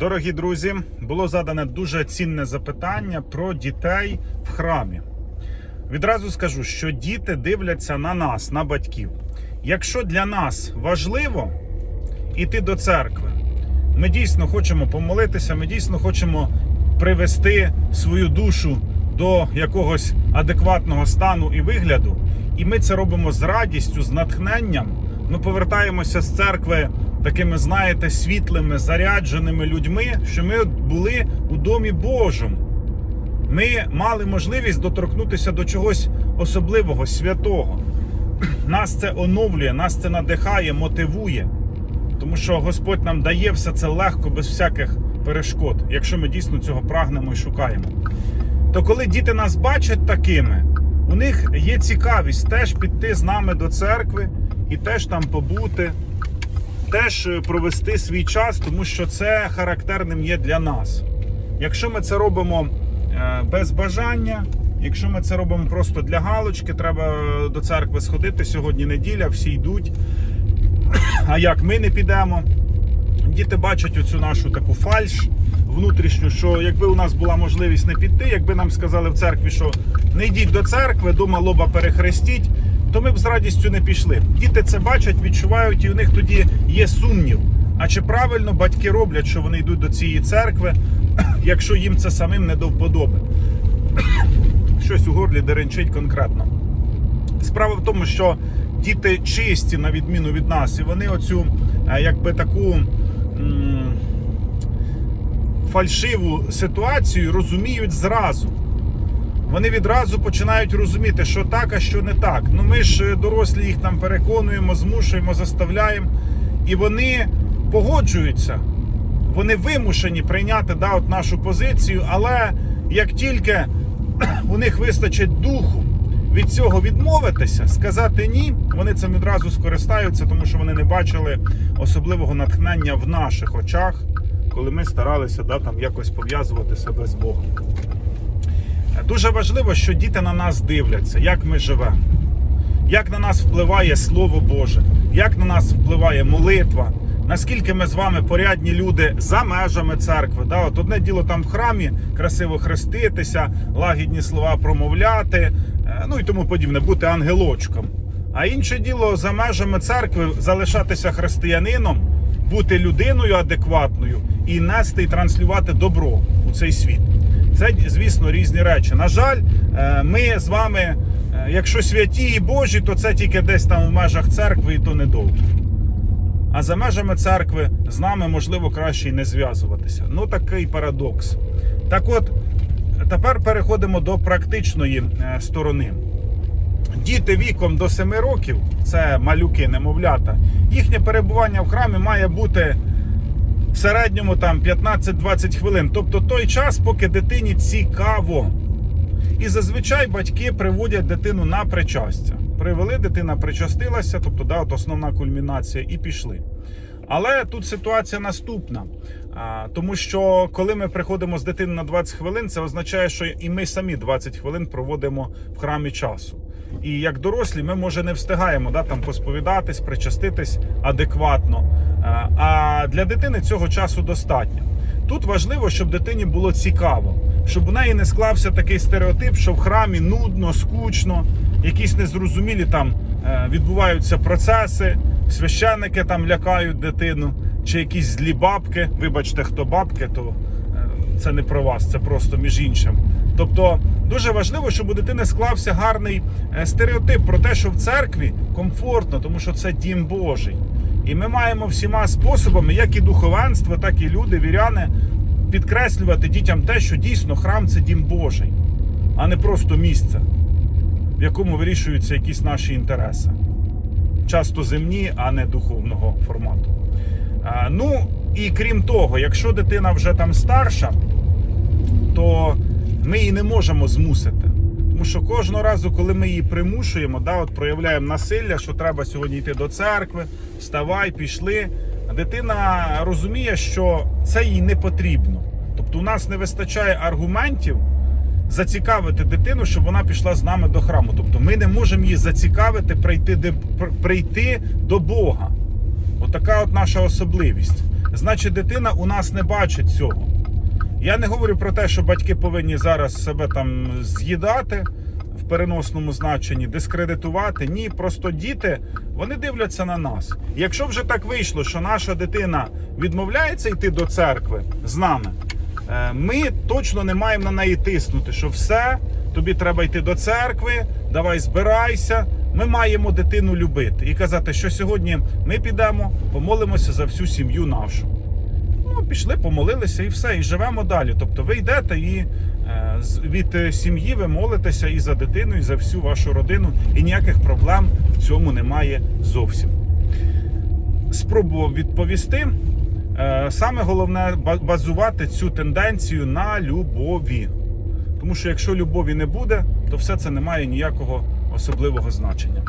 Дорогі друзі, було задане дуже цінне запитання про дітей в храмі. Відразу скажу, що діти дивляться на нас, на батьків. Якщо для нас важливо йти до церкви, ми дійсно хочемо помолитися, ми дійсно хочемо привести свою душу до якогось адекватного стану і вигляду. І ми це робимо з радістю, з натхненням. Ми повертаємося з церкви такими, знаєте, світлими, зарядженими людьми, що ми були у домі Божому. Ми мали можливість доторкнутися до чогось особливого, святого. Нас це оновлює, нас це надихає, мотивує. Тому що Господь нам дає все це легко, без всяких перешкод, якщо ми дійсно цього прагнемо і шукаємо. То коли діти нас бачать такими, у них є цікавість теж піти з нами до церкви і теж там побути, теж е, провести свій час, тому що це характерним є для нас. Якщо ми це робимо е, без бажання, якщо ми це робимо просто для галочки, треба е, до церкви сходити. Сьогодні неділя, всі йдуть. А як ми не підемо? Діти бачать оцю нашу таку фальш внутрішню, що якби у нас була можливість не піти, якби нам сказали в церкві, що не йдіть до церкви, дома лоба перехрестіть, то ми б з радістю не пішли. Діти це бачать, відчувають, і у них тоді є сумнів. А чи правильно батьки роблять, що вони йдуть до цієї церкви, якщо їм це самим не до вподоби? Щось у горлі деренчить конкретно. Справа в тому, що діти чисті на відміну від нас, і вони оцю е, якби таку фальшиву ситуацію розуміють зразу. Вони відразу починають розуміти, що так, а що не так. Ну ми ж е, дорослі їх там переконуємо, змушуємо, заставляємо. І вони погоджуються. Вони вимушені прийняти да, от нашу позицію, але як тільки у них вистачить духу від цього відмовитися, сказати ні, вони цим відразу скористаються, тому що вони не бачили особливого натхнення в наших очах, коли ми старалися да, там, якось пов'язувати себе з Богом. Дуже важливо, що діти на нас дивляться, як ми живемо, як на нас впливає Слово Боже, як на нас впливає молитва. Наскільки ми з вами порядні люди за межами церкви? Да? От одне діло там в храмі красиво хреститися, лагідні слова промовляти, е, ну і тому подібне, бути ангелочком. А інше діло за межами церкви залишатися християнином, бути людиною адекватною і нести і транслювати добро у цей світ. Це, звісно, різні речі. На жаль, е, ми з вами, е, якщо святі і Божі, то це тільки десь там в межах церкви, і то недовго. А за межами церкви з нами можливо краще і не зв'язуватися. Ну такий парадокс. Так от, тепер переходимо до практичної е, сторони. Діти віком до 7 років, це малюки, немовлята, їхнє перебування в храмі має бути в середньому там 15-20 хвилин. Тобто той час, поки дитині цікаво. І зазвичай батьки приводять дитину на причастя. Привели, дитина причастилася, тобто да, от основна кульмінація, і пішли. Але тут ситуація наступна. Тому що коли ми приходимо з дитиною на 20 хвилин, це означає, що і ми самі 20 хвилин проводимо в храмі часу. І як дорослі, ми може не встигаємо да, там посповідатись, причаститись адекватно. А, а для дитини цього часу достатньо. Тут важливо, щоб дитині було цікаво, щоб у неї не склався такий стереотип, що в храмі нудно, скучно, якісь незрозумілі там е, відбуваються процеси, священники там лякають дитину, чи якісь злі бабки. Вибачте, хто бабки, то е, це не про вас, це просто між іншим. Тобто дуже важливо, щоб у дитини склався гарний е, стереотип про те, що в церкві комфортно, тому що це дім Божий. І ми маємо всіма способами, як і духовенство, так і люди, віряни, підкреслювати дітям те, що дійсно храм це дім Божий, а не просто місце, в якому вирішуються якісь наші інтереси. Часто земні, а не духовного формату. Ну і крім того, якщо дитина вже там старша, то ми її не можемо змусити. Тому що кожного разу, коли ми її примушуємо, да, от проявляємо насилля, що треба сьогодні йти до церкви, вставай, пішли. Дитина розуміє, що це їй не потрібно. Тобто, у нас не вистачає аргументів зацікавити дитину, щоб вона пішла з нами до храму. Тобто, ми не можемо її зацікавити прийти, прийти до Бога. Отака от наша особливість. значить дитина у нас не бачить цього. Я не говорю про те, що батьки повинні зараз себе там з'їдати в переносному значенні, дискредитувати. Ні, просто діти вони дивляться на нас. Якщо вже так вийшло, що наша дитина відмовляється йти до церкви з нами, ми точно не маємо на неї тиснути, що все, тобі треба йти до церкви, давай збирайся. Ми маємо дитину любити і казати, що сьогодні ми підемо, помолимося за всю сім'ю нашу. Ну, пішли, помолилися і все, і живемо далі. Тобто ви йдете і е, від е, сім'ї ви молитеся і за дитину, і за всю вашу родину, і ніяких проблем в цьому немає зовсім. Спробував відповісти. Е, Саме головне ба- базувати цю тенденцію на любові. Тому що якщо любові не буде, то все це не має ніякого особливого значення.